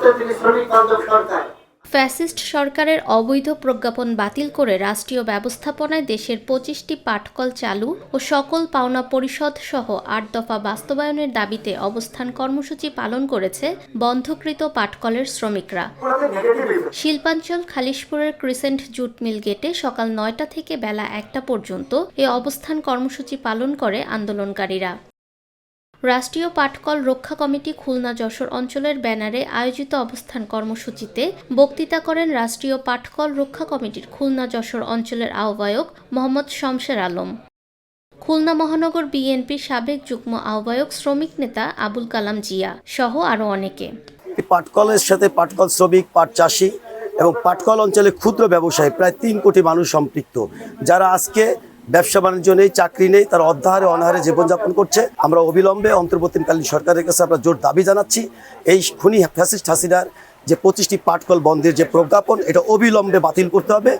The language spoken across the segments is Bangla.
করছে তিনি শ্রমিক বান্ধব সরকার। ফ্যাসিস্ট সরকারের অবৈধ প্রজ্ঞাপন বাতিল করে রাষ্ট্রীয় ব্যবস্থাপনায় দেশের পঁচিশটি পাটকল চালু ও সকল পাওনা পরিষদ সহ আট দফা বাস্তবায়নের দাবিতে অবস্থান কর্মসূচি পালন করেছে বন্ধকৃত পাটকলের শ্রমিকরা। শিল্পাঞ্চল খালিশপুরের ক্রিসেন্ট জুট মিল গেটে সকাল নয়টা থেকে বেলা একটা পর্যন্ত এ অবস্থান কর্মসূচি পালন করে আন্দোলনকারীরা। রাষ্ট্রীয় পাটকল রক্ষা কমিটি খুলনা যশোর অঞ্চলের ব্যানারে আয়োজিত অবস্থান কর্মসূচিতে বক্তৃতা করেন রাষ্ট্রীয় পাটকল রক্ষা কমিটির খুলনা যশোর অঞ্চলের আহ্বায়ক মোহাম্মদ শমশের আলম। খুলনা মহানগর বিএনপির সাবেক যুগ্ম আহ্বায়ক শ্রমিক নেতা আবুল কালাম জিয়া সহ আরও অনেকে। পাটকলের সাথে পাটকল শ্রমিক, পাট চাষি এবং পাটকল অঞ্চলে ক্ষুদ্র ব্যবসায়ী প্রায় তিন কোটি মানুষ সম্পৃক্ত, যারা আজকে ব্যবসা বাণিজ্য নেই, চাকরি নেই, তারা অধ্যাহারে অনাহারে জীবনযাপন করছে। আমরা অবিলম্বে অন্তর্বর্তীকালীন সরকারের কাছে আমরা জোর দাবি জানাচ্ছি, এই খুনি ফ্যাসিস্ট হাসিনার যে পঁচিশটি পাটকল বন্ধের যে প্রজ্ঞাপন, এটা অবিলম্বে বাতিল করতে হবে।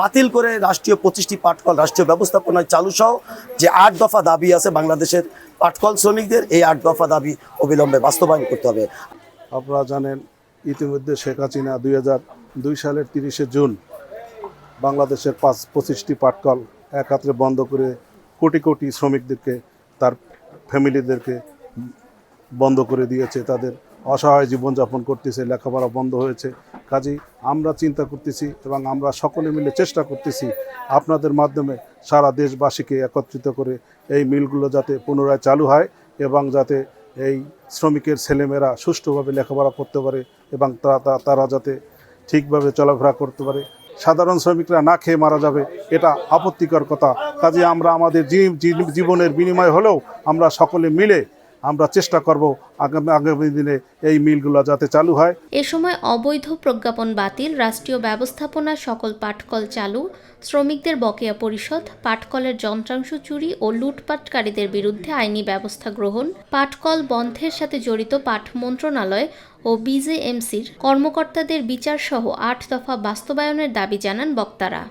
বাতিল করে রাষ্ট্রীয় পঁচিশটি পাটকল রাষ্ট্রীয় ব্যবস্থাপনায় চালু সহ যে আট দফা দাবি আছে বাংলাদেশের পাটকল শ্রমিকদের, এই আট দফা দাবি অবিলম্বে বাস্তবায়ন করতে হবে। আপনারা জানেন, ইতিমধ্যে শেখ হাসিনা দুই হাজার দুই সালের তিরিশে জুন বাংলাদেশের পাঁচ পঁচিশটি পাটকল একাত্রে বন্ধ করে কোটি কোটি শ্রমিকদেরকে, তার ফ্যামিলিদেরকে বন্ধ করে দিয়েছে, তাদের অসহায় জীবনযাপন করতেছে, লেখাপড়া বন্ধ হয়েছে। কাজেই আমরা চিন্তা করতেছি এবং আমরা সকলে মিলে চেষ্টা করতেছি আপনাদের মাধ্যমে সারা দেশবাসীকে একত্রিত করে এই মিলগুলো যাতে পুনরায় চালু হয় এবং যাতে এই শ্রমিকের ছেলেমেয়েরা সুষ্ঠুভাবে লেখাপড়া করতে পারে এবং তারা তারা যাতে ঠিকভাবে চলাফেরা করতে পারে। সাধারণ শ্রমিকরা না খেয়ে মারা যাবে, এটা আপত্তিকর কথা। কাজে আমরা আমাদের জীবনের বিনিময় হলেও আমরা সকলে মিলে আমরা চেষ্টা করব আগামী আগামী দিনে এই মিলগুলো যাতে চালু হয়। এ সময় অবৈধ প্রজ্ঞাপন বাতিল, রাষ্ট্রীয় ব্যবস্থাপনা সকল পাটকল চালু, শ্রমিকদের বকেয়া পরিশোধ, পাটকলের যন্ত্রাংশ চুরি ও লুটপাটকারীদের বিরুদ্ধে আইনি ব্যবস্থা গ্রহণ, পাটকল বন্ধের সাথে জড়িত পাট মন্ত্রণালয় ও বিজেএমসির কর্মকর্তাদের বিচার সহ আট দফা বাস্তবায়নের দাবি জানান বক্তারা।